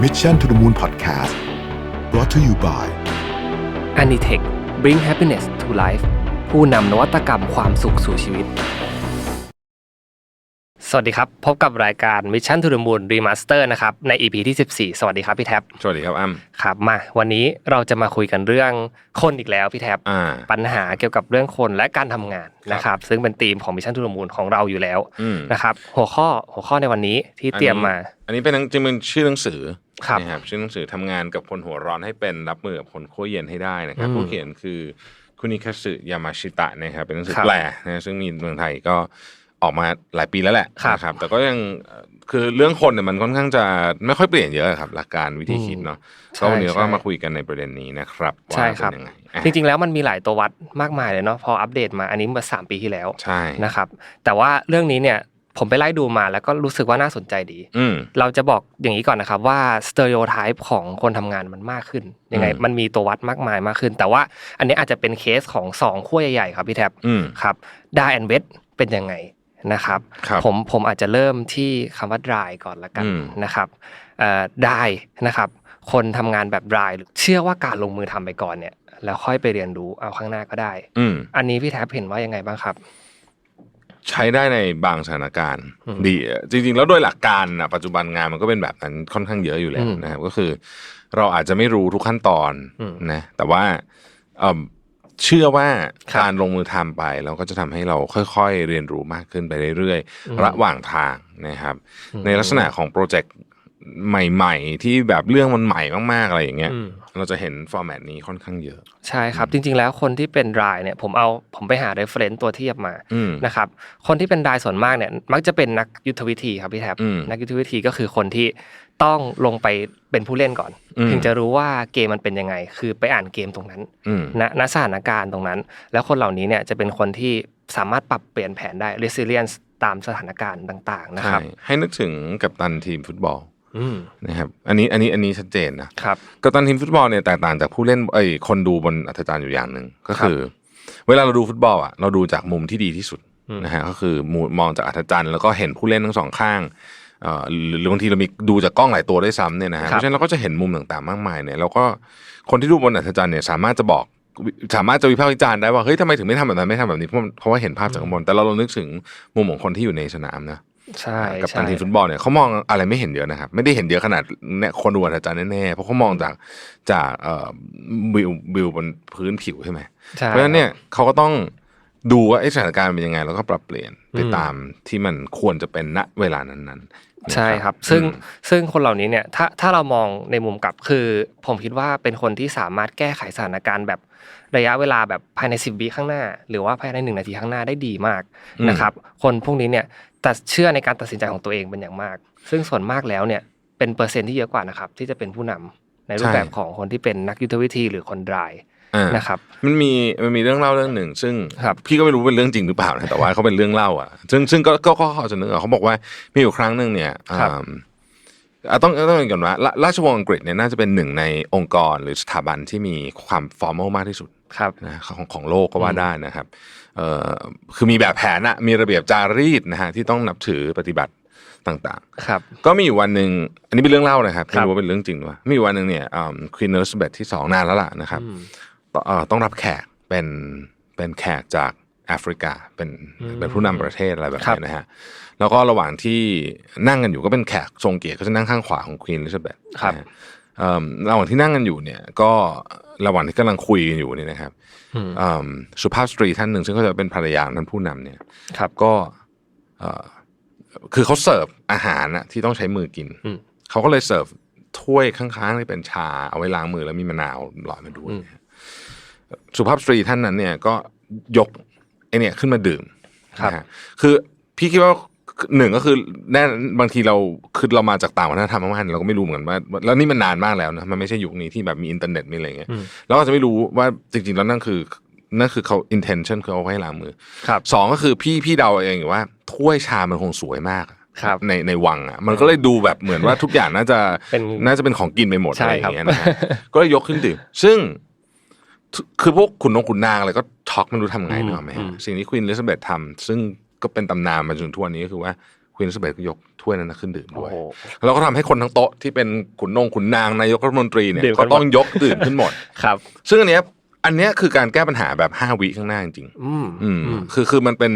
Mission to the Moon Podcast brought to you by a n i t e c h bring happiness to life ผู้นำนวัตกรรมความสุขสู่ชีวิต สวัสดีครับ พบกับรายการ Mission to the Moon Remaster นะครับใน EP ที่ 14 สวัสดีครับพี่แท็บสวัสดีครับอ้ำครับมาวันนี้เราจะมาคุยกันเรื่องคนอีกแล้วพี่แท็บอ่าปัญหาเกี่ยวกับเรื่องคนและการทำงานครับนะครับ ซึ่งเป็นธีมของ Mission to the Moon ของเราอยู่แล้วอืมนะครับ หัวข้อหัวข้อในวันนี้ที่เตรียมมา อันนี้เป็นหนังจริงๆเป็นชื่อหนังสือครับนะครับชื่อหนังสือทำงานกับคนหัวร้อนให้เป็นรับมือกับคนขั้วเย็นให้ได้นะครับอืมผู้เขียนคือคุนิคาสึยามาชิตะนะครับเป็นหนังสือครับแปลนะซึ่งมีเมืองไทยก็ ออกมาหลายปีแล้วแหละครับนะครับแต่ก็ยังเอ่อคือเรื่องคนเนี่ยมันค่อนข้างจะไม่ค่อยเปลี่ยนเยอะครับ หลักการวิธีคิดเนาะใช่ก็วันนี้ก็ใช่มาคุยกันในประเด็นนี้นะครับว่าใช่ครับเป็นยังไงอะจริงๆแล้วมันมีหลายตัววัดมากมายเลยเนาะพออัปเดตมาอันนี้เมื่อสามปีที่แล้วใช่นะครับ แต่ว่าเรื่องนี้เนี่ยผมไปไล่ดูมาแล้วก็รู้สึกว่าน่าสนใจดีอืมเราจะบอกอย่างนี้ก่อนนะครับว่าสเตอริโอไทป์ของคนทำงานมันมากขึ้นยังไงอืมมันมีตัววัดมากมายมากขึ้น แต่ว่าอันนี้อาจจะเป็นเคสของสองขั้วใหญ่ๆครับพี่แท็บอืมครับดาแอนเวสเป็นยังไง นะครับครับผมผมอาจจะเริ่มที่คำว่า dry ก่อนละกันอืมนะครับเอ่อ dry นะครับคนทำงานแบบ dry เชื่อว่าการลงมือทำไปก่อนเนี่ย แล้วค่อยไปเรียนรู้เอาข้างหน้าก็ได้อืมอันนี้พี่แท็บเห็นว่ายังไงบ้างครับ ใช้ได้ในบางสถานการณ์อืมดีจริง ๆ แล้วโดยหลักการนะปัจจุบันงานมันก็เป็นแบบนั้นค่อนข้างเยอะอยู่แล้วอืมนะครับ ก็คือ เราอาจจะไม่รู้ทุกขั้นตอนอืมนะแต่ว่า เอิ่มเชื่อว่าครับการลงมือทำไปเราก็จะทำให้เราค่อย ๆ เรียนรู้มากขึ้นไปเรื่อยอืมๆระหว่างทางนะครับอืมในลักษณะของโปรเจกต์ ใหม่ ๆ ที่แบบเรื่องมันใหม่มากๆอะไรอย่างเงี้ยอืมเราจะเห็นฟอร์แมตนี้ค่อนข้างเยอะ ใช่ครับ จริง ๆ แล้วคนที่เป็นรายเนี่ยผมเอาผมไปหา reference ตัวเทียบมาอืมนะครับคนที่เป็นรายส่วนมากเนี่ยมักจะเป็นนักยุทธวิธีครับพี่แท็บอืมนักยุทธวิธีก็คือคนที่ต้องลงไปเป็นผู้เล่นก่อนอืมถึงจะรู้ว่าเกมมันเป็นยังไง คือไปอ่านเกมตรงนั้นอืมณณสถานการณ์ตรงนั้น แล้วคนเหล่านี้เนี่ยจะเป็นคนที่สามารถปรับเปลี่ยนแผนได้ resilience ตามสถานการณ์ต่าง ๆ นะคใช่รับ ให้นึกถึงกับตันทีมฟุตบอลอืม นะครับอันนี้อันนี้อันนี้ชัดเจนนะครับกัปตันทีมฟุตบอลเนี่ยแตกต่างจากผู้เล่นเอ้ยคนดูบนอัธจันทร์อยู่อย่างหนึ่งก็คือ เวลาเราดูฟุตบอลอะเราดูจากมุมที่ดีที่สุดอืมนะฮะก็คือมุมมองจากอัธจันทร์แล้วก็เห็นผู้เล่นทั้งสองข้างเอ่อหรือบางทีเรามีดูจากกล้องหลายตัวด้วยซ้ำเนี่ยนะฮะครับเพราะฉะนั้นเราก็จะเห็นมุมต่างๆมากมายเนี่ยแล้วก็คนที่ดูบนอัธจันทร์เนี่ยสามารถจะบอกสามารถจะวิพากษ์วิจารณ์ได้ว่าเฮ้ยทำไมถึงไม่ทำแบบนั้นไม่ทำแบบนี้เพราะเพราะว่าเห็นภาพจากข้างบนแต่เราลองนึกถึงมุมของคนที่อยู่ในสนามนะ ใช่กับใช่ตันทีมฟุตบอลเนี่ยเขามองอะไรไม่เห็นเยอะนะครับ ไม่ได้เห็นเยอะขนาดเนี่ยคนดูอาจารย์แน่ๆเพราะเขามองจากจากเอ่อวิววิวบนพื้นผิวใช่ไหมใช่เพราะฉะนั้นเนี่ยเขาก็ต้องดูว่าไอ้สถานการณ์เป็นยังไงแล้วก็ปรับเปลี่ยนไปอืมตามที่มันควรจะเป็นณเวลานั้นๆนะใช่ครับ ซึ่งอืมซึ่งคนเหล่านี้เนี่ยถ้าถ้าเรามองในมุมกลับคือ ผมคิดว่าเป็นคนที่สามารถแก้ไขสถานการณ์แบบ ระยะเวลาแบบภายใน 10วิข้างหน้า หรือว่าภายในหนึ่งนาทีข้างหน้าได้ดีมากนะครับคนพวกนี้เนี่ยแต่เชื่อในการตัดสินใจของตัวเองเป็นอย่างมาก ซึ่งส่วนมากแล้วเนี่ยเป็นเปอร์เซ็นต์ที่เยอะกว่านะครับที่จะเป็นผู้นำในรูปแบบของคนที่เป็นนักยุทธวิธีหรือคนดรายอ่านะครับมันมีมันมีเรื่องเล่าเรื่องหนึ่ง ซึ่งครับพี่ก็ไม่รู้เป็นเรื่องจริงหรือเปล่านะแต่ว่าเขาเป็นเรื่องเล่าอะ ซึ่งซึ่งก็ก็ก็เขาจะนึกอะเขาบอกว่ามีอยู่ครั้งหนึ่งเนี่ยครับอ่าอะ ต้องต้องเรียนก่อนว่าราราชวงศ์อังกฤษเนี่ยน่าจะเป็นหนึ่งในองค์กรหรือสถาบันที่มีความฟอร์มอลมากที่สุดครับนะของของโลกก็ว่าได้นะครับเอ่อคือมีแบบแผนอะมีระเบียบจารีตนะฮะที่ต้องนับถือปฏิบัติต่างครับๆก็มีอยู่วันหนึ่งอันนี้เป็นเรื่องเล่านะครับครับไม่รู้ว่าเป็นเรื่องจริงหรือเปล่ามีอยู่วันหนึ่งเนี่ยควีนเอลิซาเบธที่สองนานแล้วล่ะนะครับอืมต้องเอ่อต้องรับแขกเป็นเป็นแขกจากแอฟริกาเป็นอืมเป็นผู้นำประเทศอะไรแบบครับนี้นะฮะ แล้วก็ระหว่างที่นั่งกันอยู่ก็เป็นแขกทรงเกียรติก็จะนั่งข้างขวาของควีนเอลิซาเบธครับนะฮะเอิ่มระหว่างที่นั่งกันอยู่เนี่ยก็ระหว่างที่กำลังคุยกันอยู่เนี่ยนะครับอืมเอิ่มสุภาพสตรีท่านหนึ่งซึ่งก็จะเป็นภรรยาของท่านผู้นำเนี่ยครับก็เอ่อคือเขาเสิร์ฟอาหารนะที่ต้องใช้มือกินอืมเขาก็เลยเสิร์ฟถ้วยข้างๆที่เป็นชาเอาไว้ล้างมือแล้วมีมะนาวลอยมาด้วยอืมสุภาพสตรีท่านนั้นเนี่ยก็ยกไอเนี่ยขึ้นมาดื่มครับนะฮะคือพี่คิดว่า หนึ่งก็คือแน่บางทีเราคือเรามาจากต่างวัฒนธรรมมากๆเราก็ไม่รู้เหมือนกันว่าแล้วนี่มันนานมากแล้วนะมันไม่ใช่ยุคนี้ที่แบบมีอินเทอร์เน็ตมีอะไรเงี้ยอืมเราก็จะไม่รู้ว่าจริงๆแล้วนั่นคือนั่นคือเขา intention คือเอาไว้ให้ล้างมือครับสองก็คือพี่พี่เดาเองอยู่ว่าถ้วยชามันคงสวยมากอะครับในในวังอะมันก็เลยดูแบบเหมือนว่าทุกอย่างน่าจะเป็นน่าจะเป็นของกินไปหมดใช่อะไรอครับย่างเงี้ยนะฮะก็เลยยกขึ้นดื่มซึ่งทุคือพวกขุนนงขุนนางอะไรก็ช็อกไม่รู้ทำไงอืมนึกออกไหมอืฮะมสิ่งที่ควีนลิซาเบธทำซึ่ง ก็เป็นตำนานมาจนทุกวันนี้ก็คือว่าคควีนสเบตก็ยกถ้วยนั้นนะขึ้นดื่มโอ้ด้วยโหแล้วก็ทำให้คนทั้งโต๊ะที่เป็นขุนนงขุนนางนายกรัฐมนตรีเนี่ยดื่มกัก็นหมดต้องยกดื่มขึ้นหมดครับ ซึ่งอันเนี้ย อันเนี้ยคือการแก้ปัญหาแบบห้าวิข้างหน้าจริงอืมๆอืมอืมคือคือมันเป็น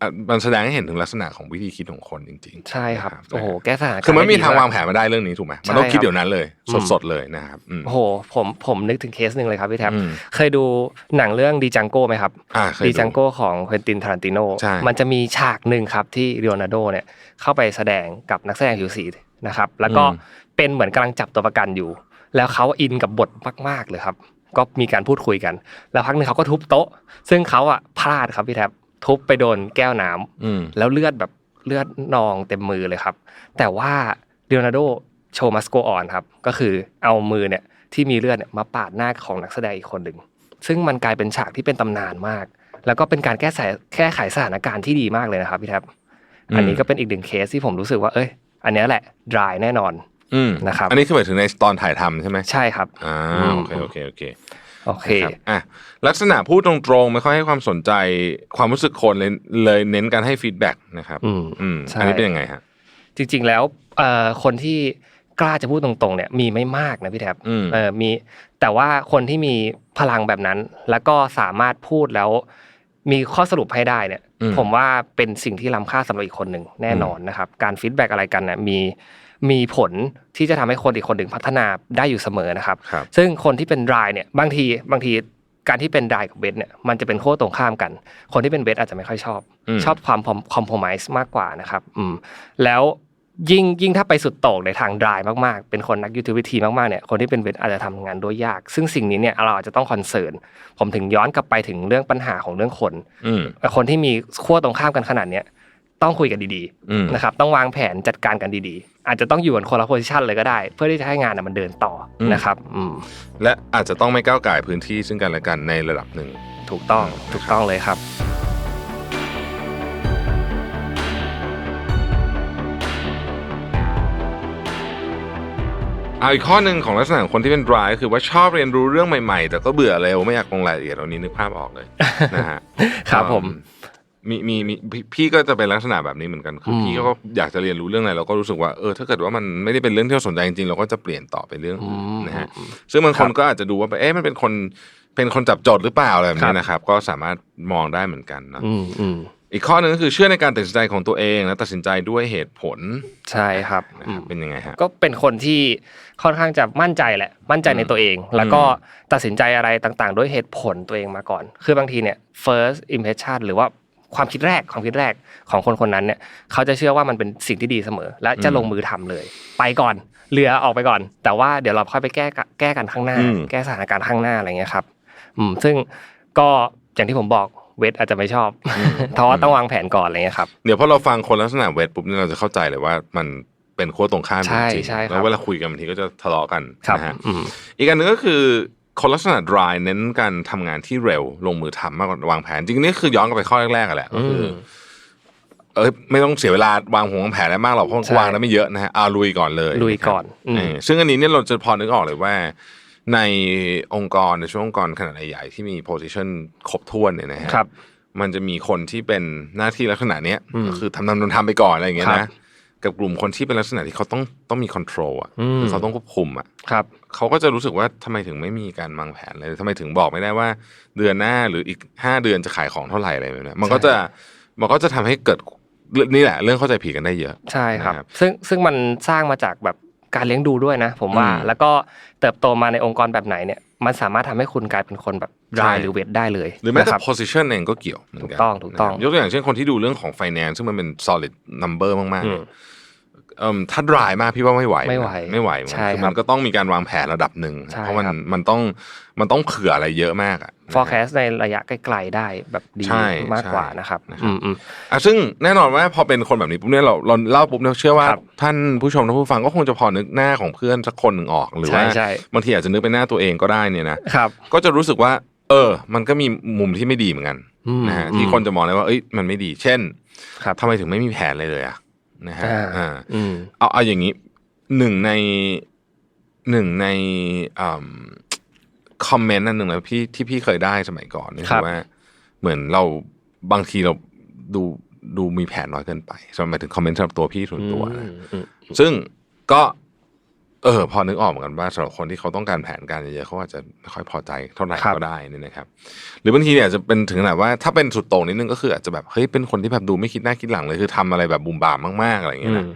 อะมันแสดงให้เห็นถึงลักษณะของวิธีคิดของคนจริง ๆ ใช่ครับนะโอ้โหแก้สถานการณ์คือมันไม่มีด้ดีทางกวางแผนมาได้เรื่องนี้ถูกไหมมันต้องใช่คิดครับเดี๋ยวนั้นเลยอืมสดๆเลยนะครับอืมโอ้โหผมผมนึกถึงเคสหนึ่งเลยครับพี่แท็บอืมเคยดูหนังเรื่องดีจังโก้ไหมครับอ่าเคยดีดูจังโก้ของเควินตินทารันติโนใช่มันจะมีฉากหนึ่งครับที่เ e โอนาร์โดเนี่ยเข้าไปแสดงกับนักแสดงผิวสีนะครับ แล้วก็อืมเป็นเหมือนกำลังจับตัวประกันอยู่ แล้วเขาอินกับบทมาก ๆเลยครับ ก็มีการพูดคุยกัน แล้วพักหนึ่งเขาก็ทุบโต๊ะ ซึ่งเขาอะพลาดครับพี่แท็บทุบไปโดนแก้วน้ำอืมแล้วเลือดแบบเลือดนองเต็มมือเลยครับ แต่ว่าเ e โอนาร์โดโชว์มัสโกออนครับก็คือเอามือเนี่ยที่มีเลือดเนี่ยมาปาดหน้าของนักแสดงอีกคนหนึ่งซึ่งมันกลายเป็นฉากที่เป็นตำนานมาก แล้วก็เป็นการแก้ไขแก้ไขสถานการณ์ที่ดีมากเลยนะครับพี่แท็บอืมอันนี้ก็เป็นอีกหนึ่งเคสที่ผมรู้สึกว่า เอ้ย อันเนี้ยแหละ dry แน่นอน อืมนะครับอันนี้คือหมายถึงในตอนถ่ายทำใช่ไหมใช่ครับอ่าอืมโอเคโอเคโอเคโอเคครับอะลักษณะพูดตรงๆไม่ค่อยให้ความสนใจความรู้สึกคนเลยเลยเน้นการให้ฟีดแบ็กนะครับอืมอืมใช่อันนี้เป็นยังไงฮะจริง ๆแล้วเอ่อคนที่กล้าจะพูดตรงๆเนี่ยมีไม่มากนะพี่แท็บอืมเออมีแต่ว่าคนที่มีพลังแบบนั้น แล้วก็สามารถพูดแล้ว มีข้อสรุปให้ได้เนี่ยอืมผมว่าเป็นสิ่งที่ล้ำค่าสำหรับอีกคนหนึ่งแน่นอนนะครับ การฟีดแบ็กอะไรกันเนี่ยมี มีผลที่จะทำให้คนอีกคนหนึ่งพัฒนาได้อยู่เสมอนะครับครับ ซึ่งคนที่เป็นรายเนี่ยบางทีบางทีการที่เป็นรายกับเวทเนี่ยมันจะเป็นขั้วตรงข้ามกัน คนที่เป็นเวทอาจจะไม่ค่อยชอบอืมชอบความคอมโพม i s e มากกว่านะครับอืมแล้วยิ่งยิ่งถ้าไปสุดโต่งในทางดรายมากๆ เป็นคนนักยุทธวิธีมากๆเนี่ยคนที่เป็นเวทอาจจะทำงานด้วยยาก ซึ่งสิ่งนี้เนี่ยเราอาจจะต้องคอนเซิร์นผมถึงย้อนกลับไปถึงเรื่องปัญหาของเรื่องคนอืมคนที่มีขั้วตรงข้ามกันขนาดเนี้ย ต้องคุยกันดีอืมๆนะครับต้องวางแผนจัดการกันดีๆ อาจจะต้องอยู่กันคนละโพสิชันเลยก็ได้ เพื่อที่จะให้งานน่ะมันเดินต่ออมนะครับอืมและอาจจะต้องไม่ก้าวไก่ายพื้นที่ซึ่งกันและกันในระดับหนึ่งถูกต้องถูกต้องเลยครับเอาอีกข้อหนึ่งของลักษณะของคนที่เป็น dry ก็คือว่าชอบเรียนรู้เรื่องใหม่ๆ แต่ก็เบื่อเร็วไม่อยากลงรายละเอียดเหล่านี้นึกภาพออกเลยนะฮะครับผม มีมีมีพี่พี่ก็จะเป็นลักษณะแบบนี้เหมือนกันคืออมพี่ก็อยากจะเรียนรู้เรื่องอะไรเราก็รู้สึกว่าเออถ้าเกิดว่ามันไม่ได้เป็นเรื่องที่เราสนใจจริงๆเราก็จะเปลี่ยนต่อไปเรื่องอือื่นมนะฮะซึ่งบางคนก็อาจจะดูว่าเอ๊ะมันเป็นคนเป็นคนจับจดหรือเปล่าอะไรแบบครันี้บนะครับ ก็สามารถมองได้เหมือนกันเนอะอืมอืมอีกข้อหนึ่งก็คือเชื่อในการตัดสินใจของตัวเองและตัดสินใจด้วยเหตุผลใช่ครับนะอืครับมเป็นยังไงฮะก็เป็นคนที่ค่อนข้างจะมั่นใจแหละมั่นใจในตัวเอง แล้วก็ตัดสินใจอะไรต่างๆ ด้วยเหตุผลตัวเองมาก่อน คือบางทีเนี่ย first impression หรือว่า ความคิดแรกความคิดแรกของคนคนนั้นเนี่ยเขาจะเชื่อว่ามันเป็นสิ่งที่ดีเสมอ และจะลงมือทำเลย ไปก่อนเหลือออกไปก่อน แต่ว่าเดี๋ยวเราค่อยไปแก้กะแก้กันข้างหน้าอืมแก้สถานการณ์ข้างหน้าอะไรเงี้ยครับอืมซึ่งก็อย่างที่ผมบอกเวทอาจจะไม่ชอบเพราะว่าต้องวางแผนก่อนอะไรเงี้ยครับเดี๋ยวพอเราฟังคนลักษณะเวทปุ๊บเนี่ยเราจะเข้าใจเลยว่ามันเป็นขั้วตรงข้ามจใช่ริงใช่ๆครับแล้วเวลาคุยกันบางทีก็จะทะเลาะกันครับนะฮะอืมอีกอันหนึ่งก็คือ คนลักษณะ dry เน้นการทำงานที่เร็วลงมือทำมากกว่าวางแผน จริงๆนี่คือย้อนกลับไปข้อแรกๆอะแหละก็คืออมเอยไม่ต้องเสียเวลาวางหงวางแผนอะไรมากหรอกเพราะใช่วางแล้วไม่เยอะนะฮะเอาลุยก่อนเลยลุยก่อนนะครับอืมเออซึ่งอันนี้เนี่ยเราจะพอนึกออกเลยว่า ในองค์กรในช่วงองค์กรขนาดใหญ่ๆที่มี position ครบถ้วนเนี่ยนะฮะครับมันจะมีคนที่เป็นหน้าที่ลักษณะเนี้ยอืมก็คือทำทำทำทำไปก่อนอะไรอย่างเงี้ยครันะบ กับกลุ่มคนที่เป็นลักษณะที่เขาต้องต้องมี control อะอืมคือเขาต้องควบคุมอะครับเขาก็จะรู้สึกว่าทำไมถึงไม่มีการวางแผนเลยทำไมถึงบอกไม่ได้ว่า เดือนหน้าหรืออีกห้าเดือนจะขายของเท่าไหร่อะไรแบบเนี้ยมันก็ใช่จะมันก็จะทำให้เกิดนี่แหละ เรื่องเข้าใจผิดกันได้เยอะ ใช่ครับนะครับ ซึ่งซึ่งมันสร้างมาจากแบบการเลี้ยงดูด้วยนะ ผมว่าอืมแล้วก็เติบโตมาในองค์กรแบบไหนเนี่ยมันสามารถทำให้คุณกลายเป็นคนแบบใช่รายหรือเวทได้เลย หรือแม้แต่นะครับ position เองก็เกี่ยวเหมือนกันถูกต้องถูกต้องนะครับยกตัวอย่างเช่นคนที่ดูเรื่องของ finance ซึ่งมันเป็น solid number มากอืๆ มเอิ่มถ้า dry มากพี่ว่าไม่ไหวไม่ไหวนะไม่ไหวเหมือนกันใช่คือครับมันก็ต้องมีการวางแผนระดับหนึ่งใช่เพราะมันครับมันต้องมันต้องเผื่ออะไรเยอะมากอะนะฮะ forecast ในระยะไกลๆได้แบบดีใช่มากกว่าใช่นะครับนะครับอืมอืมอะซึ่งแน่นอนว่าพอเป็นคนแบบนี้ปุ๊บเนี่ยเราเราเล่าปุ๊บเนี่ยเชื่อว่าครับท่านผู้ชมท่านผู้ฟังก็คงจะพอนึกหน้าของเพื่อนสักคนหนึ่งออกหรือว่าใช่ใช่บางทีอาจจะนึกเป็นหน้าตัวเองก็ได้เนี่ยนะครับก็จะรู้สึกว่า เออ มันก็มีมุมที่ไม่ดีเหมือนกันอืมนะฮะอืมที่คนจะมองเลยว่าเอ้ยมันไม่ดีเช่นครับทำไมถึงไม่มีแผนเลยเลยอะ นะฮะอ่าอ่าอืมเอาเอาอย่างนี้หนึ่งในหนึ่งในคอมเมนต์อันหนึ่งนะพี่ที่พี่เคยได้สมัยก่อนเนี่ยครัคืบอว่า เหมือนเราบางทีเราดูดูมีแผนน้อยเกินไปสำหรับหมายถึงคอมเมนต์สำหรับตัวพี่ส่วนตัวนะอืมอืมซึ่งก็ เออพอนึกออกเหมือนกันว่าสำหรับคนที่เขาต้องการแผนการเยอะๆเขาอาจจะไม่ค่อยพอใจเท่าไหร่ก็ได้นี่นะครับ หรือบางทีเนี่ยอาจจะเป็นถึงขนาดว่าถ้าเป็นสุดโต่งนิดนึงก็คืออาจจะแบบเฮ้ยเป็นคนที่แบบดูไม่คิดหน้าคิดหลังเลยคือทำอะไรแบบบุมบามมากๆอะไรอย่างเงี้ยนะอืม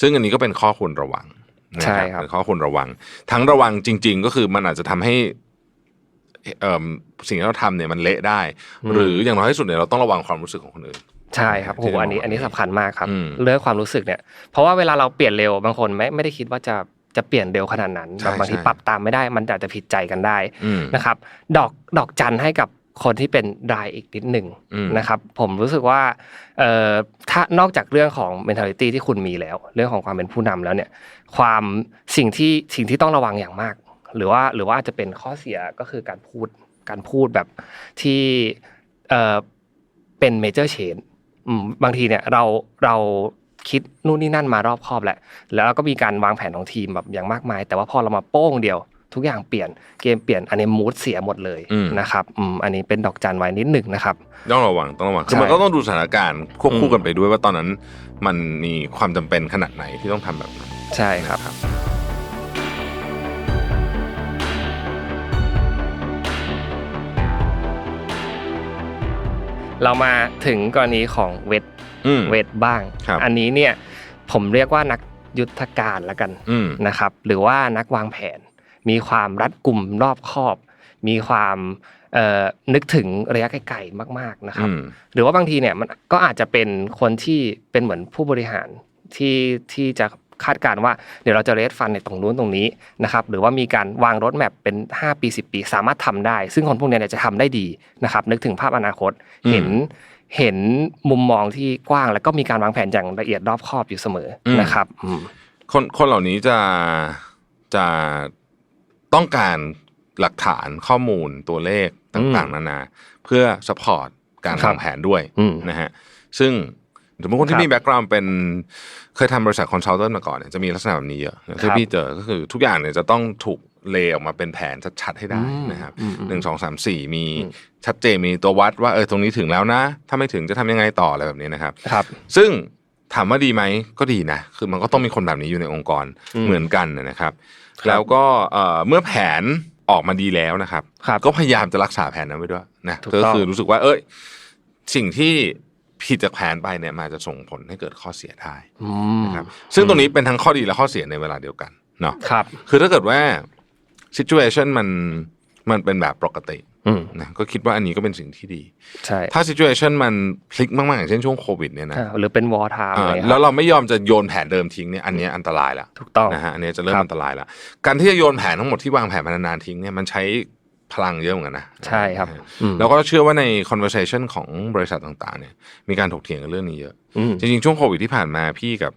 ซึ่งอันนี้ก็เป็นข้อควรระวังนะใช่ครับเป็นข้อควรระวัง ทั้งระวังจริง ๆ ก็คือมันอาจจะทำให้เอ่อสิ่งที่เราทำเนี่ยมันเละได้ หรืออย่างน้อยที่สุดเนี่ยเราต้องระวังความรู้สึกของคนอื่นใช่ครับโอ้โหที่เราอันนี้บอกอันนี้สำคัญมากครับอืมเรื่องความรู้สึกเนี่ย เพราะว่าเวลาเราเปลี่ยนเร็วบางคนไม่ไม่ได้คิดว่าจะ จะเปลี่ยนเร็วขนาดนั้นใช่แบบบางทีใช่ปรับตามไม่ได้ มันอาจจะผิดใจกันได้อืมนะครับ ดอกดอกจันให้กับคนที่เป็นรายอีกนิดหนึ่งอืมนะครับ ผมรู้สึกว่าเอ่อถ้านอกจากเรื่องของ mentality ที่คุณมีแล้ว เรื่องของความเป็นผู้นำแล้วเนี่ย ความสิ่งที่สิ่งที่ต้องระวังอย่างมาก หรือว่าหรือว่าอาจจะเป็นข้อเสียก็คือการพูดการพูดแบบที่เอ่อเป็นเมเจอร์เชนบางทีเนี่ยเราเรา คิดนู่นนี่นั่นมารอบคอบแหละ แล้วเราก็มีการวางแผนของทีมแบบอย่างมากมาย แต่ว่าพอเรามาโป้งเดียว ทุกอย่างเปลี่ยนเกมเปลี่ยนอันนี้มูดเสียหมดเลยอืมนะครับอืมอันนี้เป็นดอกจันไว้นิดหนึ่งนะครับต้องระวังต้องระวังคือใช่มันก็ต้องดูสถานการณ์ควบคู่อืมกันไปด้วยว่าตอนนั้น มันมีความจำเป็นขนาดไหนที่ต้องทำแบบนั้นใช่ครับนะครับเรามาถึงกรณีของเวทอืม เวทบ้างครับอันนี้เนี่ยผมเรียกว่านักยุทธการละกันอืมนะครับหรือว่านักวางแผน มีความรัดกุมรอบคอบ มีความเอ่อนึกถึงระยะไกลๆมาก ๆนะครับอืมหรือว่าบางทีเนี่ยมันก็อาจจะเป็นคนที่เป็นเหมือนผู้บริหารที่ที่จะคาดการณ์ว่าเดี๋ยวเราจะเรดฟันในตรงนู้นตรงนี้นะครับหรือว่ามีการวางรถแมพเป็น 5 ปี 10 ปี สามารถทำได้ ซึ่งคนพวกเนี้ยเนี่ยจะทำได้ดีนะครับนึกถึงภาพอนาคตอืมเห็น เห็นมุมมองที่กว้าง แล้วก็มีการวางแผนอย่างละเอียดรอบคอบอยู่เสมออมนะครับอืมคนคนเหล่านี้จะจะต้องการหลักฐานข้อมูลตัวเลขต่างๆ นานา เพื่อสปอร์ตการครับวางแผนด้วยอืมนะฮะซึ่งสมมติคนครัที่บมีแบ็กกราวด์เป็นเคยทำบริษัทคอนซัลเทนมาก่อนเนี่ยจะมีลักษณะแบบนี้เยอะที่ครับพี่เจอก็คือทุกอย่างเนี่ยจะต้องถูก เลย์ออกมาเป็นแผนชัดๆให้ได้อืมนะครับอืมอืมหนึ่งสองสามสี่มีอืมชัดเจนมีตัววัดว่าเออตรงนี้ถึงแล้วนะ ถ้าไม่ถึงจะทำยังไงต่ออะไรแบบนี้นะครับครับ ซึ่งถามว่าดีไหมก็ดีนะ คือมันก็ต้องมีคนแบบนี้อยู่ในองค์กรอืมเหมือนกันนะครับครับแล้วก็เอ่อเมื่อแผนออกมาดีแล้วนะครับครับก็พยายามจะรักษาแผนนั้นไว้ด้วยนะถูกก็ต้องคือรู้สึกว่า เอ้ย สิ่งที่ผิดจากแผนไปเนี่ยมันอาจจะส่งผลให้เกิดข้อเสียได้อืมนะครับซึ่งตรงนี้เป็นทั้งข้อดีและข้อเสียในเวลาเดียวกันเนาะครับ คือถ้าเกิดว่า situation มันมันเป็นแบบปกติอืมนะก็คิดว่าอันนี้ก็เป็นสิ่งที่ดี ใช่ ถ้า situation มันพลิกมาก ๆ อย่างเช่นช่วงโควิดเนี่ยนะอ่าหรือเป็นวอร์ไทม์อ่าอะไรคแล้รัวบเราไม่ยอมจะโยนแผนเดิมทิ้งเนี่ยอันเนี้ยอันตรายละถูกต้องนะฮะอันเนี้ยจะเริ่มครับอันตรายละการที่จะโยนแผนทั้งหมดที่วางแผนมานานๆทิ้งเนี่ยมันใช้พลังเยอะเหมือนกันนะใช่ครับนะฮะอืมแล้วก็เชื่อว่าใน conversation ของบริษัทต่างๆ เนี่ย มีการถกเถียงกันเรื่องนี้เยอะอืมจริงๆ ช่วงโควิดที่ผ่านมาพี่กับ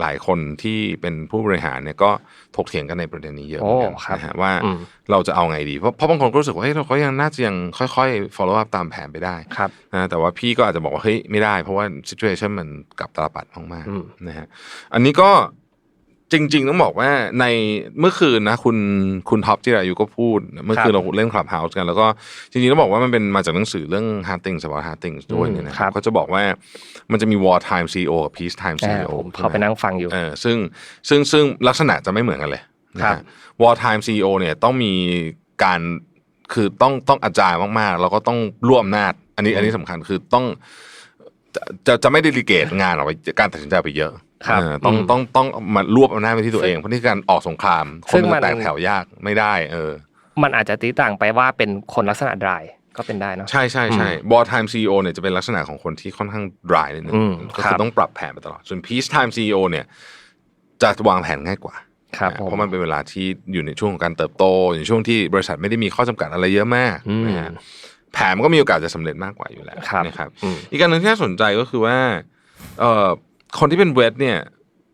หลายคนที่เป็นผู้บริหารเนี่ยก็ถกเถียงกันในประเด็นนี้เยอะเหมือนกันโอ้ครับนะฮะว่าอืมเราจะเอาไงดี เพราะเพราะบางคนก็รู้สึกว่าเฮ้ยเราก็ยังน่าจะยังค่อยๆ follow up ตามแผนไปได้ครับนะแต่ว่าพี่ก็อาจจะบอกว่าเฮ้ยไม่ได้ เพราะว่า situation มันกลับตาลปัดมากอืมๆนะฮะอันนี้ก็ จริง ๆ ต้องบอกว่าในเมื่อคืนนะ คุณคุณท็อปจิรายุก็พูด เมื่อคืนเราเล่น Clubhouse กัน แล้วก็จริงๆต้องบอกว่ามันเป็นมาจากหนังสือเรื่อง Hard Things about Hard Things ด้วยเนี่ยนะคครัรับบเขาจะบอกว่ามันจะมี War Time CEO กับ Peace Time อ่า CEO ผมเขาไปนั่งฟังอยู่เออซึ่งซึ่งซึ่งลักษณะจะไม่เหมือนกันเลยนะครัฮะบ War Time CEO เนี่ยต้องมีการคือต้องต้องอาจายมากๆ แล้วก็ต้องร่วมอำนาจอันนี้อันนี้สำคัญคือต้องจะจะจะไม่เดลิเกตงานออกไปการตัดสินใจไปเยอะครับเออ ต้องอืมต้องต้องมารวบอำนาจไปที่ตัวเองเพราะนี่คือการออกสงครามคซึ่นงมันมันจะแตกแถวยากไม่ได้ เออ มันอาจจะตีต่างไปว่าเป็นคนลักษณะดรายก็เป็นได้เนาะใช่ใช่ใช่บอ time CEO เนี่ยจะเป็นลักษณะของคนที่ค่อนข้าง dry นิดนึงอืมก็ครัคือบต้องปรับแผนไปตลอดส่วน peace time CEO เนี่ยจะวางแผนง่ายกว่าครับนะผมเพราะมันเป็นเวลาที่อยู่ในช่วงของการเติบโตอยู่ในช่วงที่บริษัทไม่ได้มีข้อจำกัดอะไรเยอะมากอืมนะฮะแผนมันก็มีโอกาสจะสำเร็จมากกว่าอยู่แล้วครับนะครับอืมอีกการหนึ่งที่น่าสนใจก็คือว่า เอ่อ คนที่เป็นเวทเนี่ย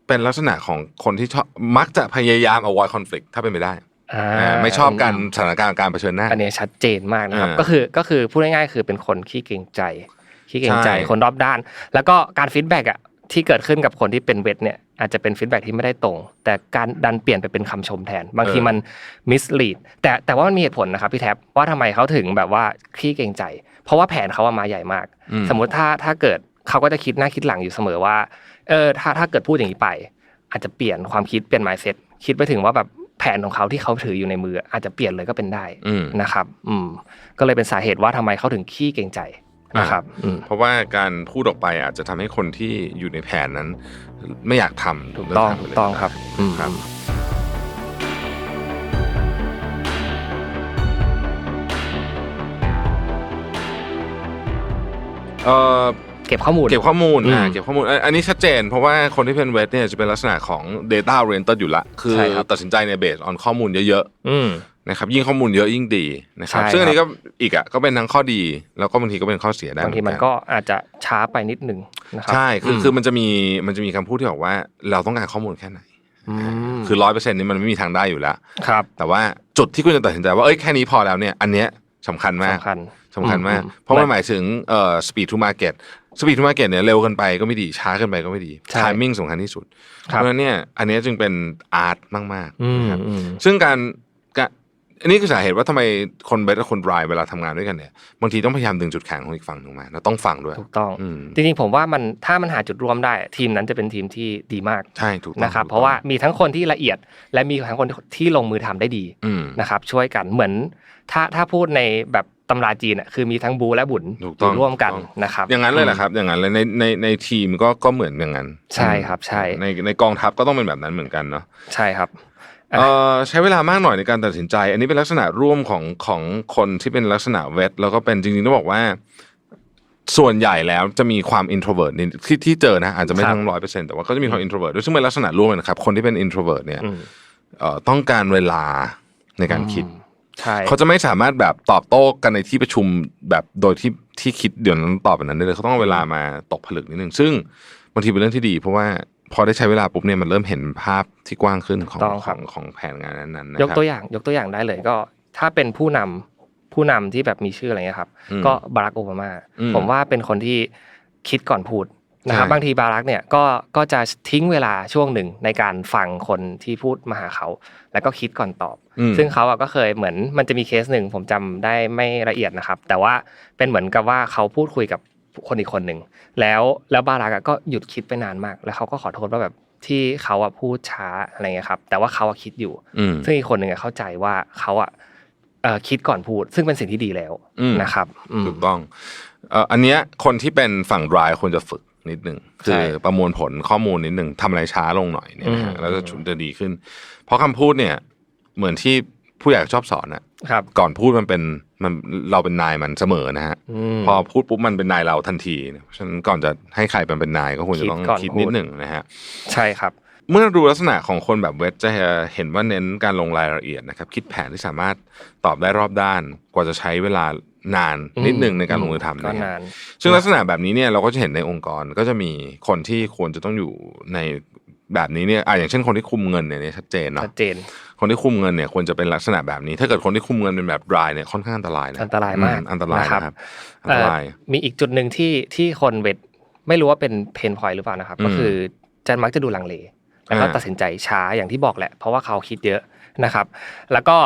เป็นลักษณะของคนที่ชอบมักจะพยายาม avoid conflict ถ้าเป็นไปได้อ่าอ่าไม่ชอบการสถานการณ์การเผชิญหน้าอันนี้ชัดเจนมากนะครับอ่าก็คือก็คือพูดง่ายๆคือเป็นคนขี้เกรงใจขี้เกรงใจใช่คนรอบด้าน แล้วก็การฟีดแบ็กอะที่เกิดขึ้นกับคนที่เป็นเวทเนี่ยอาจจะเป็นฟีดแบ็กที่ไม่ได้ตรง แต่การดันเปลี่ยนไปเป็นคำชมแทน บางทีมันมิสลีดแต่แต่ว่ามันมีเหตุผลนะครับพี่แท็บว่าทำไมเขาถึงแบบว่าขี้เกรงใจ เพราะว่าแผนเขาอะมาใหญ่มากอืมสมมุติถ้าถ้าเกิดเขาก็จะคิดหน้าคิดหลังอยู่เสมอว่า เออถ้าถ้าเกิดพูดอย่างนี้ไป อาจจะเปลี่ยนความคิดเปลี่ยน mindset คิดไปถึงว่าแบบแผนของเขาที่เขาถืออยู่ในมือ อาจจะเปลี่ยนเลยก็เป็นได้อืมนะครับ อืม ก็เลยเป็นสาเหตุว่าทำไมเขาถึงขี้เกรงใจนะครับอืมเพราะว่าการพูดออกไปอาจจะทำให้คนที่อยู่ในแผนนั้น ไม่อยากทำถูกต้องเลิถูทำไปเลยกต้องครับอืมครับเอ่อเก็บข้อมูล เก็บข้อมูลอืมอ่าเก็บข้อมูลอันอันนี้ชัดเจน เพราะว่าคนที่เป็นเวทเนี่ยจะเป็นลักษณะของ data oriented อยู่ละ คือใช่ครับตัดสินใจในเบสออนข้อมูลเยอะอืมๆนะครับยิ่งข้อมูลเยอะยิ่งดีนะครับใช่ซึ่งอันนี้ครัก็บอีกอะก็เป็นทั้งข้อดี แล้วก็บางทีก็เป็นข้อเสียได้บางทีเหมันอก็อาจจะช้าไปนิดนึงนะครัใช่คือมคือมันจะมีมันจะมีคำพูดที่บอกว่า เราต้องการข้อมูลแค่ไหนอืมคือร้อยเปอร์เซ็นต์นี้มันไม่มีทางได้อยู่แล้วครับ แต่ว่าจุดที่คุณจะตัดสินใจว่าเอ้ยแค่นี้พอแล้วเนี่ย อันเนี้ยสำคัญมากสำคัญสำคัญมากอืมเพราะมันหมายถึงเอ่อ speed to market speed to market เนี่ยเร็วเกินไปก็ไม่ดีช้าเกินไปก็ไม่ดีใช่ timing สำคัญที่สุด เพครับราะฉะนั้นเนี่ยอันเนี้ยจึงเป็นอาร์ตมากอืๆมนะครับอืมซึ่งการการอันนี้คือสาเหตุว่าทำไมคนเบสกับคนรายเวลาทำงานด้วยกันเนี่ยบางทีต้องพยายามดึงจุดแข็งของอีกฝั่งหนึ่งมาแล้วต้องฟังด้วยถูกต้องอืมจริงๆผมว่ามันถ้ามันหาจุดร่วมได้ ทีมนั้นจะเป็นทีมที่ดีมากใช่ถูกต้องนะครับถูกต้องเพราะว่ามีทั้งคนที่ละเอียด และมีทั้งคนที่ลงมือทำได้ดีอืมนะครับช่วยกันเหมือนถ้าถ้าพูดในแบบ ตำราจีนอะคือมีทั้งบูและบุญถูกอต้องยู่ร่วมกันถูกต้องนะครับ อย่างนั้นเลยแหละครับ อย่างนั้นเลยในในในทีมก็ก็เหมือนอย่างนั้น ใช่ครับใช่ ในในกองทัพก็ต้องเป็นแบบนั้นเหมือนกันเนาะใช่ครับเอ่อใช้เวลามากหน่อยในการตัดสินใจ อันนี้เป็นลักษณะร่วมของของคนที่เป็นลักษณะเวทแล้วก็เป็นจริงๆต้องบอกว่า ส่วนใหญ่แล้วจะมีความ introvert นี่ที่ที่เจอนะอาจจะไม่ครับทั้งร้อยเปอร์เซ็นต์แต่ว่าก็จะมีความ introvert ด้วยซึ่งเป็นลักษณะร่วมเลยนะครับ คนที่เป็น introvert เนี่ยอืมเอ่อต้องการเวลาในการคิดใช่ เขาจะไม่สามารถแบบตอบโต้กันในที่ประชุมแบบโดยที่ที่คิดเดี๋ยวนั้นตอบแบบนั้นได้เลยเขาต้องเอาเวลามาตกผลึกนิดนึงซึ่งบางทีเป็นเรื่องที่ดี เพราะว่าพอได้ใช้เวลาปุ๊บเนี่ยมันเริ่มเห็นภาพที่กว้างขึ้นของต้องขครัอบงของแผนงานนั้นๆนะยกครับตัวอย่างยกตัวอย่างได้เลยก็ ถ้าเป็นผู้นำผู้นำที่แบบมีชื่ออะไรเงี้ยครับอืมก็บารักโอบามาอืมผมว่าเป็นคนที่คิดก่อนพูด นะครับใช่บางทีบารักเนี่ยก็ก็จะทิ้งเวลาช่วงหนึ่งในการฟังคนที่พูดมาหาเขา แล้วก็คิดก่อนตอบอืมซึ่งเขาอะก็เคยเหมือนมันจะมีเคสหนึ่งผมจำได้ไม่ละเอียดนะครับ แต่ว่าเป็นเหมือนกับว่าเขาพูดคุยกับคนอีกคนหนึ่งแล้วแล้วบารักอะก็หยุดคิดไปนานมาก แล้วเขาก็ขอโทษว่าแบบที่เขาอะพูดช้าอะไรเงี้ยครับ แต่ว่าเขาอะคิดอยู่อืมซึ่งอีกคนหนึ่งอะเข้าใจว่าเขาอะเอ่อคิดก่อนพูด ซึ่งเป็นสิ่งที่ดีแล้วอืมนะครับอืมถูกต้องเอ่ออันเนี้ยคนที่เป็นฝั่ง dry ควรจะฝึก นิดหนึ่งใช่คือประมวลผลข้อมูลนิดหนึ่งทำอะไรช้าลงหน่อยเนี่ยนะฮะอืมแล้วจะจะดีขึ้น เพราะคำพูดเนี่ย เหมือนที่ผู้ใหญ่ชอบสอนอะครับก่อนพูดมันเป็นมันเราเป็นนายมันเสมอนะฮะอืมพอพูดปุ๊บมันเป็นนายเราทันทีเพราะฉะนั้นก่อนจะให้ใครเป็นเป็นนายก็ควรจะต้องคิดก่อนคิดพูดนิดหนึ่งนะฮะใช่ครับ เมื่อดูลักษณะของคนแบบเวทจะเห็นว่าเน้นการลงรายละเอียดนะครับ คิดแผนที่สามารถตอบได้รอบด้าน กว่าจะใช้เวลา นานนิดหนึ่งในการลงมือทำก็นะครันาบนซึ่งลักษณะแบบนี้เนี่ยเราก็จะเห็นในองค์กรก็จะมีคนที่ควรจะต้องอยู่ในแบบนี้เนี่ยอะอย่างเช่นคนที่คุมเงินเนี่ยเนี่ยชัดเจนเนาะชัดเจน คนที่คุมเงินเนี่ยควรจะเป็นลักษณะแบบนี้ ถ้าเกิดคนที่คุมเงินเป็นแบบ dry เนี่ยค่อนข้างอันตรายนะอันตรายมากอือันตรายนะครับนะครับอันตรายเอ่อมีอีกจุดหนึ่งที่ที่คนเวทไม่รู้ว่าเป็นเพนพอยหรือเปล่านะครับอืมก็คือจะมักจะดูลังเลแล้วก็อ่าตัดสินใจช้าอย่างที่บอกแหละ เพราะว่าเขาคิดเยอะนะครับ แล้วก็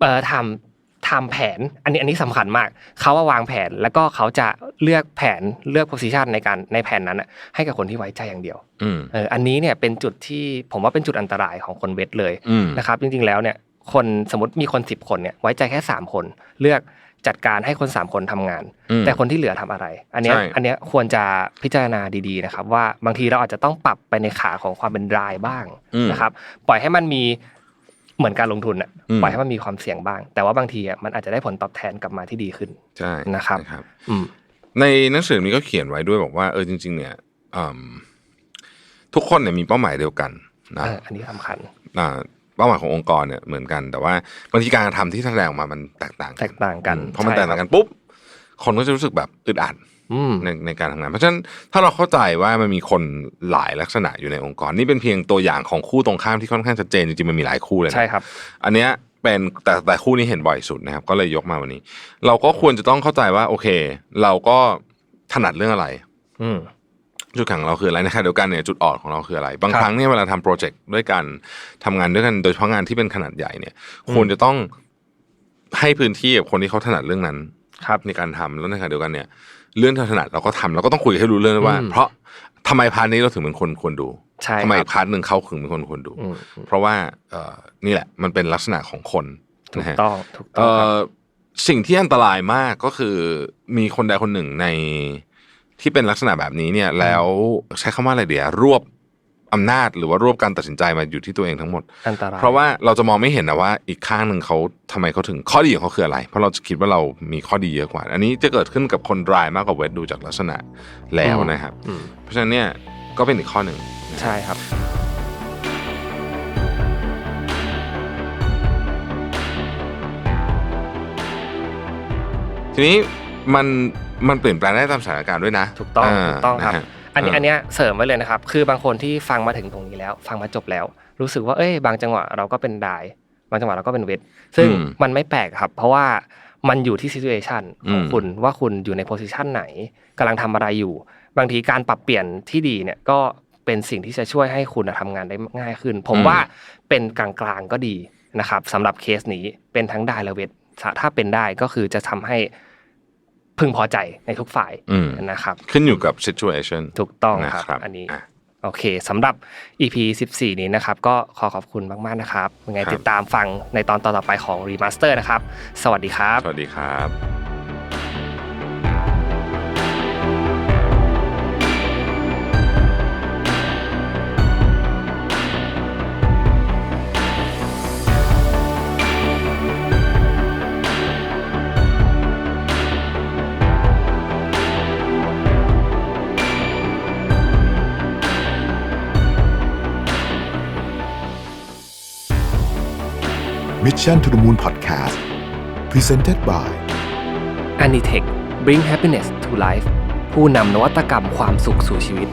เอ่อทำ ทำแผน อันนี้อันนี้สำคัญมาก เขาว่าวางแผนแล้วก็เขาจะเลือกแผนเลือกโพซิชันในการในแผนนั้นน่ะให้กับคนที่ไว้ใจอย่างเดียวอืมเอออันนี้เนี่ยเป็นจุดที่ผมว่าเป็นจุดอันตรายของคนเวทเลยอืมนะครับจริงๆแล้วเนี่ยคนสมมติมีคนสิบคนเนี่ยไว้ใจแค่สามคนเลือกจัดการให้คนสามคนทำงานอืมแต่คนที่เหลือทำอะไร อันเนี้ยใช่อันเนี้ยควรจะพิจารณาดีๆนะครับว่าบางทีเราอาจจะต้องปรับไปในขาของความเป็นรายบ้างอืมนะครับปล่อยให้มันมี เหมือนการลงทุนอะอืมปล่อยให้มันมีความเสี่ยงบ้าง แต่ว่าบางทีอะมันอาจจะได้ผลตอบแทนกลับมาที่ดีขึ้นใช่นะครับนะครับอืมในหนังสือนี้ก็เขียนไว้ด้วยบอกว่าเออจริง ๆ เนี่ยอืมทุกคนเนี่ยมีเป้าหมายเดียวกันนะเอออันนี้สำคัญอ่าเป้าหมายขององค์กรเนี่ยเหมือนกัน แต่ว่าบางทีการกระทำที่แสดงออกมามันแตกต่างแตกต่างกันอืมพอมันใช่แตกต่างกันปุ๊บคนก็จะรู้สึกแบบอึดอัดอืม ในในการทำงาน เพราะฉะนั้นถ้าเราเข้าใจว่ามันมีคนหลายลักษณะอยู่ในองค์กร นี่เป็นเพียงตัวอย่างของคู่ตรงข้ามที่ค่อนข้างชัดเจนจริงๆมันมีหลายคู่เลยนะใช่ครับ อันเนี้ยเป็นแต่แต่คู่นี้เห็นบ่อยสุดนะครับ ก็เลยยกมาวันนี้ เราก็ควรจะต้องเข้าใจว่า โอเค เราก็ถนัดเรื่องอะไร อืมจุดแข็งของเราคืออะไรในขณะเดียวกันเนี่ยจุดอ่อนของเราคืออะไร บางครับครั้งเนี่ยเวลาทำโปรเจกต์ด้วยกันทำงานด้วยกันโดยเฉพาะงานที่เป็นขนาดใหญ่เนี่ย ควรจะต้องให้พื้นที่กับคนที่เขาถนัดเรื่องนั้น ครับในการทำแล้วในขณะเดียวกันเนี่ย เรื่องที่เราถนัดเราก็ทำเราก็ต้องคุยให้รู้เรื่องด้วยว่าอืมเพราะทำไมพาร์ทนี้เราถึงเป็นคนควรดูใช่ทำไมครับพาร์ทหนึ่งเขาถึงเป็นคนควรดูอืมเพราะว่าเอ่อนี่แหละมันเป็นลักษณะของคนถูกนะฮะต้องถูกต้เอ่องครับอสิ่งที่อันตรายมากก็คือมีคนใดคนหนึ่งในที่เป็นลักษณะแบบนี้เนี่ย แล้วใช้คำว่าอะไรเดียวรวบ อำนาจหรือว่ารวบการตัดสินใจมาอยู่ที่ตัวเองทั้งหมด อันตรายเพราะว่าเราจะมองไม่เห็นนะว่าอีกข้างหนึ่งเขาทำไมเขาถึงข้อดีของเขาคืออะไร เพราะเราจะคิดว่าเรามีข้อดีเยอะกว่า อันนี้จะเกิดขึ้นกับคนรายมากกว่าเวทดูจากลักษณะแล้วนะครับอืมเพราะฉะนั้นเนี่ยก็เป็นอีกข้อหนึ่งใช่ครับ ทีนี้มันมันเปลี่ยนแปลงได้ตามสถานการณ์ด้วยนะ ถูกต้องาถูกต้องครับนะฮะ อันนี้เอออัอันเนี้ยเสริมไว้เลยนะครับ คือบางคนที่ฟังมาถึงตรงนี้แล้ว ฟังมาจบแล้ว รู้สึกว่าเอ้ยบางจังหวะเราก็เป็นดายบางจังหวะเราก็เป็นเวทซึ่งอืมมันไม่แปลกครับ เพราะว่ามันอยู่ที่ซิ t u เอชันของอืมคุณว่าคุณอยู่ในโพสิชันไหนกำลังทำอะไรอยู่ บางทีการปรับเปลี่ยนที่ดีเนี่ยก็เป็นสิ่งที่จะช่วยให้คุณทำงานได้ง่ายขึ้น ผมว่าเป็นกลางๆก็ดีนะครับสำหรับเคสนี้เป็นทั้งได้และเวทถ้าเป็นได้ก็คือจะทำให้ พึงพอใจในทุกฝ่ายอืมนะครับ ขึ้นอยู่กับ situation ถูกต้องนะครับครับ อันนี้อะโอเคสำหรับ EP 14 นี้นะครับ ก็ขอขอบคุณมาก ๆ นะครับยังไงครับติดตามฟังในตอนต่อๆไปของ Remaster นะครับ สวัสดีครับ สวัสดีครับ Mission to the Moon Podcast Presented by Anitech Bring Happiness to Life ผู้นำนวัตกรรมความสุขสู่ชีวิต